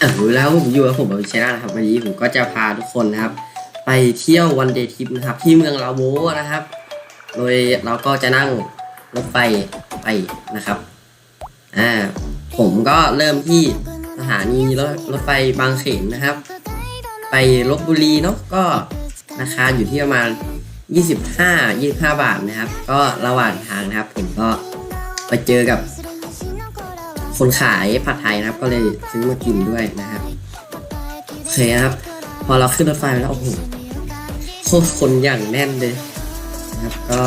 อะรู้แล้วผมอยู่กับผมอภิชนานะครับวันนี้ผมก็จะพาทุกคนนะครับ ไปเที่ยววันเดย์ทริปนะครับ ที่เมืองลาโวนะครับ โดยเราก็จะนั่งรถไฟไปนะครับอ่าผมก็เริ่มที่สถานีรถรถไฟบางเขนนะครับ ไปลบบุรีเนาะก็ราคาอยู่ที่ประมาณ 25 25 บาทนะครับ ก็ระหว่างทางนะครับ ผมก็ไปเจอกับ คนขายผัดไทยนะครับ ก็เลยซื้อมากินด้วยนะครับโอเคนะครับ พอเราขึ้นรถไฟแล้วโอ้โหโคตรคนอย่างแน่นเลยนะครับ ก็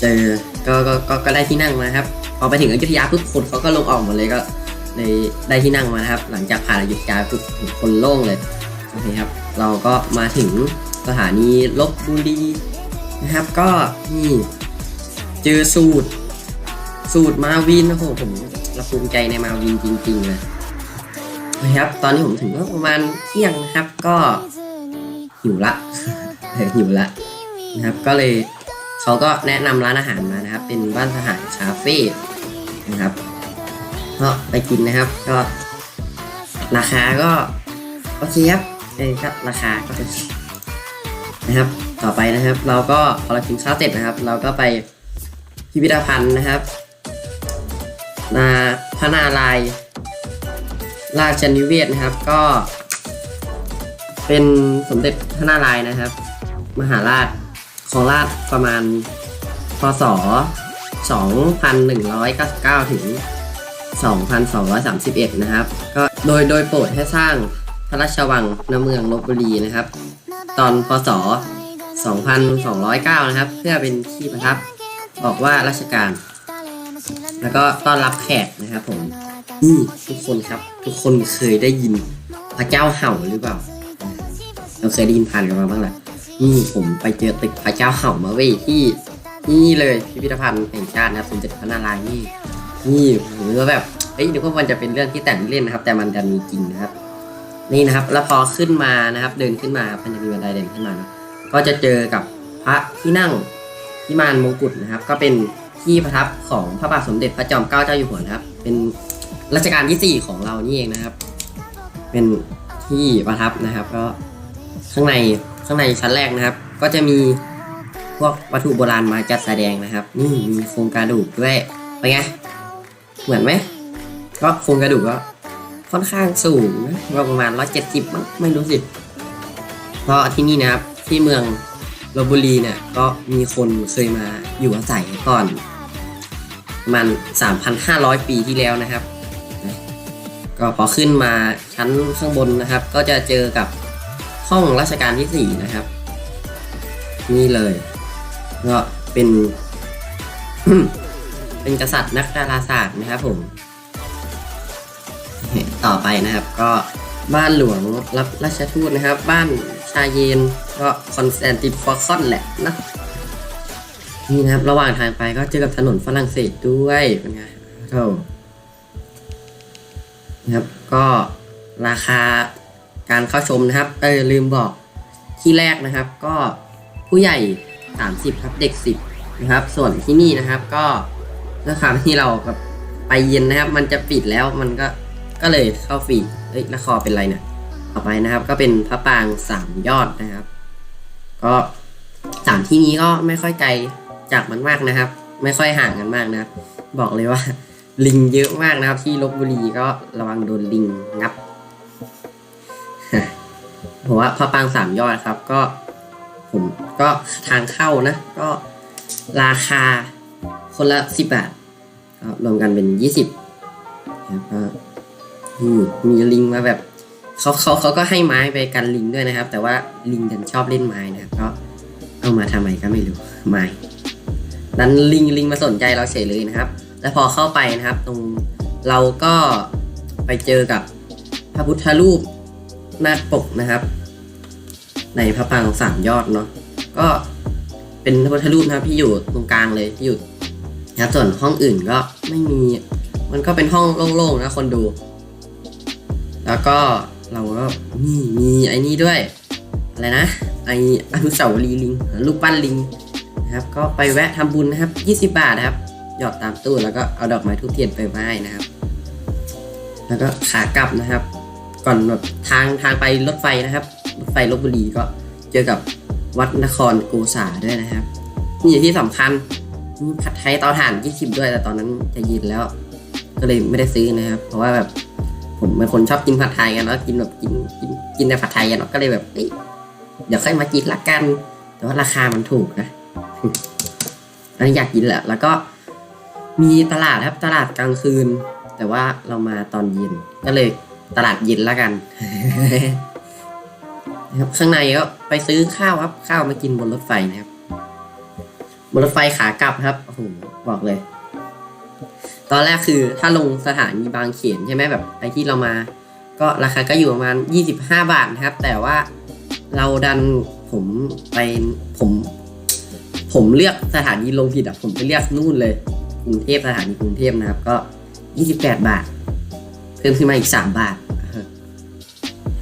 เจอก็ก็ก็ก็ได้ที่นั่งมาครับพอไปถึงอยุธยาปุ๊บคนเขาก็ลงออกหมดเลยก็เลยได้ที่นั่งมานะครับ หลังจากผ่านอยุธยาปุ๊บคนโล่งเลยโอเคครับ เราก็มาถึงสถานีลบบุรีนะครับ ก็นี่เจอสูตร สูตรมาวินโอ้โหผม เราภูมิใจในมาวินจริงๆเลยนะครับ ตอนนี้ผมถึงประมาณเที่ยงนะครับก็หิวละออหิวละนะครับก็เลยเขาก็แนะนำร้านอาหารมานะครับ เป็นบ้านทหารคาเฟ่นะครับก็ไปกินนะครับก็ราคาก็โอเคครับเออก็ราคาก็นนะครับ ต่อไปนะครับ เราก็พอเรากินข้าวเสร็จนะครับ เราก็ไปพิพิธภัณฑ์นะครับ นาพระนารายณ์ราชนิเวศนะครับ ก็เป็นสมเด็จพระนารายณ์นะครับ มหาราชของราชประมาณพศ 2199 ถึง 2231 นะครับ ก็โดยโดยโปรดให้สร้างพระราชวังณเมืองลบบุรีนะครับ ตอนพศ 2209 นะครับ เพื่อเป็นที่ประทับบอกว่าราชการ แล้วก็ต้อนรับแขกนะครับผมนี่ทุกคนครับ ทุกคนเคยได้ยินพระเจ้าเห่าหรือเปล่าเราเคยได้ยินผ่านกันมาบ้างแหละนี่ผมไปเจอตึกพระเจ้าเห่ามาเว้ยที่นี่เลยพิพิธภัณฑ์แห่งชาตินะครับสมเด็จพระนารายณ์นี่นี่ผมว่าแบบเฮ้ยนึกว่ามันจะเป็นเรื่องที่แต่งเล่นนะครับ แต่มันดันมีจริงนะครับ นี่นะครับ แล้วพอขึ้นมานะครับ เดินขึ้นมามันจะมีบันไดเดินขึ้นมานะก็จะเจอกับพระที่นั่งพิมานมงกุฎนะครับ ก็เป็น ที่ประทับของพระบาทสมเด็จพระจอมเกล้าเจ้าอยู่หัวนะครับ เป็นรัชกาลที่สี่ของเรานี่เองนะครับ เป็นที่ประทับนะครับก็ข้างในข้างในชั้นแรกนะครับ ก็จะมีพวกวัตถุโบราณมาจัดแสดงนะครับ นี่มีโครงกระดูกด้วยเป็นไงเหมือนไหมก็โครงกระดูกก็ค่อนข้างสูงนะประมาณร้อยเจ็ดสิบมั้งไม่รู้สิเพราะที่นี่นะครับที่เมืองลบบุรีเนี่ยก็มีคนเคยมาอยู่อาศัยก่อน มาณ3,500 ปีที่แล้วนะครับ ก็พอขึ้นมาชั้นข้างบนนะครับ ก็จะเจอกับห้องรัชกาลที่ 4 นะครับ นี่เลย ก็เป็น เป็นกษัตริย์นักดาราศาสตร์นะครับผม ต่อไปนะครับก็บ้านหลวงรับราชทูตนะครับ บ้านชายเยนก็คอนสแตนตินฟอคอนแหละนะ นี่นะครับ ระหว่างทางไปก็เจอกับถนนฝรั่งเศสด้วยเป็นไงโธ่นะครับก็ราคาการเข้าชมนะครับเออลืมบอกที่แรกนะครับ ก็ผู้ใหญ่ 30 ครับเด็ก 10 นะครับ ส่วนที่นี่นะครับ ก็ราคาที่เราแบบไปเย็นนะครับ มันจะปิดแล้วมันก็ก็เลยเข้าฟรีเอ้ยละคอเป็นไรเนี่ยต่อไปนะครับ ก็เป็นพระปรางสามยอดนะครับ ก็สามที่นี้ก็ไม่ค่อยไกล จากมันมากนะครับ ไม่ค่อยห่างกันมากนะครับ บอกเลยว่า ลิงเยอะมากนะครับ ที่ลบบุรีก็ระวังโดนลิงงับผมว่าพระปางสามยอดครับ ก็ ผมก็ทางเข้านะ ก็ราคาคนละสิบบาทรวมกันเป็นยี่สิบครับก็มีลิงมาแบบเขาเขาเขาก็ให้ไม้ไปกันลิงด้วยนะครับ แต่ว่าลิงดันชอบเล่นไม้นะครับก็เอามาทำไมก็ไม่รู้ไม้ ดันลิงลิงมาสนใจเราเฉยเลยนะครับ แล้วพอเข้าไปนะครับ ตรงเราก็ไปเจอกับพระพุทธรูปหน้าปกนะครับ ในพระปรางสามยอดเนาะก็เป็นพระพุทธรูปนะครับที่อยู่ตรงกลางเลยที่อยู่นะครับส่วนห้องอื่นก็ไม่มี มันก็เป็นห้องโล่งๆนะคนดู แล้วก็เราก็นี่มีไอ้นี่ด้วยอะไรนะไออนุสาวรีย์ลิงรูปปั้นลิง นะครับ ก็ไปแวะทำบุญนะครับ 20 บาทนะครับ หยอดตามตู้แล้วก็เอาดอกไม้ทุกเทียนไปไหว้นะครับ แล้วก็ขากลับนะครับ ก่อนแบบทางทางไปรถไฟนะครับรถไฟลบบุรีก็เจอกับวัดนครโกษาด้วยนะครับนี่ที่สำคัญผัดไทยเตาถ่าน 20 ด้วย แต่ตอนนั้นจะยินแล้ว ก็เลยไม่ได้ซื้อนะครับ เพราะว่าแบบผมเป็นคนชอบกินผัดไทยกันแล้วกินแบบกินกินกินแต่ผัดไทยกันแล้วก็เลยแบบเอ้ยเดี๋ยวค่อยมากินละกัน แต่ว่าราคามันถูกนะ อันนี้อยากกินแหละ แล้วก็มีตลาดครับตลาดกลางคืน แต่ว่าเรามาตอนเย็น ก็เลยตลาดเย็นละกันนะครับข้างในก็ไปซื้อข้าวครับ ข้าวมากินบนรถไฟนะครับ บนรถไฟขากลับครับโอ้โหบอกเลย ตอนแรกคือถ้าลงสถานีบางเขนใช่ไหมแบบไอที่เรามา ก็ราคาก็อยู่ประมาณ 25 บาทนะครับ แต่ว่าเราดันผมไปผม ผมเลือกสถานีลงผิดอะผมไปเลือกนู่นเลยกรุงเทพสถานีกรุงเทพนะครับ ก็ 28 บาท เพิ่มขึ้นมาอีก 3 บาท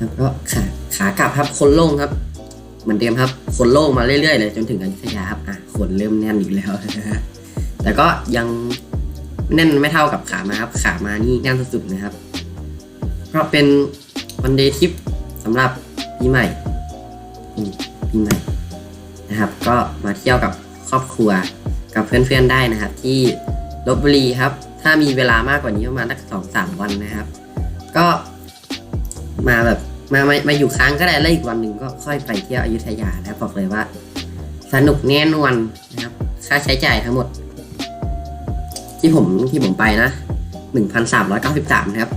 ครับก็ขาขากลับครับคนโล่งครับ เหมือนเดิมครับ คนโล่งมาเรื่อยๆเลยจนถึงอยุธยาครับอะคนเริ่มแน่นอีกแล้วแต่ก็ยังแน่นไม่เท่ากับขามาครับ ขามานี่แน่นสุดๆนะครับก็เป็นวันเดย์ทริปสำหรับปีใหม่ปีใหม่ นะครับ ก็มาเที่ยวกับครอบครัวกับเพื่อนๆได้นะครับ ที่ลบบุรีครับ ถ้ามีเวลามากกว่านี้ประมาณสักสองสามวันนะครับ ก็มาแบบมามามาอยู่ค้างก็ได้แล้วอีกวันหนึ่งก็ค่อยไปเที่ยวอยุธยานะครับอกเลยว่า สนุกแน่นอนนะครับ ค่าใช้จ่ายทั้งหมด ที่ผมที่ผมไปนะหนึ่งพันสามร้อยเก้าสิบสามนะครับ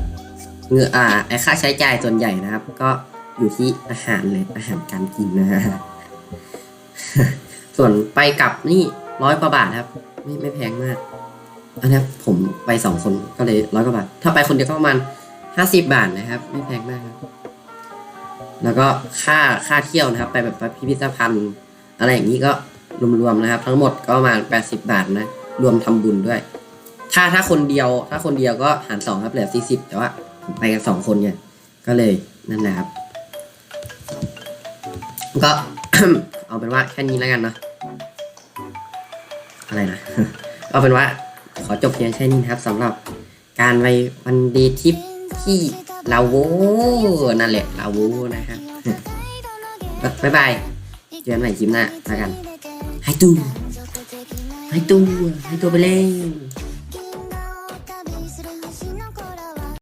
เงนอ่าไอค่าใช้จ่ายส่วนใหญ่นะครับ ก็อยู่ที่อาหารเลยอาหารการกินนะฮะ ส่วนไปกลับนี่ร้อยกว่าบาทครับ ไม่ไม่แพงมากอันนี้ผมไปสองคนก็เลยร้อยกว่าบาท ถ้าไปคนเดียวก็ประมาณห้าสิบบาทนะครับ ไม่แพงมากครับ แล้วก็ค่าค่าเที่ยวนะครับ ไปแบบพิพิธภัณฑ์ อะไรอย่างนี้ก็รวมๆนะครับ ทั้งหมดก็ประมาณแปดสิบบาทนะ รวมทำบุญด้วย ถ้าถ้าคนเดียว ถ้าคนเดียวก็หารสองครับเหลือสี่สิบแต่ว่าผมไปกันสองคนเนี่ย ก็เลยนั่นแหละครับ ก็ เอาเป็นว่าแค่นี้แล้วกันเนาะอะไรนะเอาเป็นว่า ขอจบเพียงแค่นี้นะครับสำหรับการไปวันดย์ทริปที่ลาโวนั่นแหละลาโวนะครับบ๊ายบายเจอกันใหม่คลิปหน้าแล้วกันให้ตูให้ตูให้ตัวไปเล่น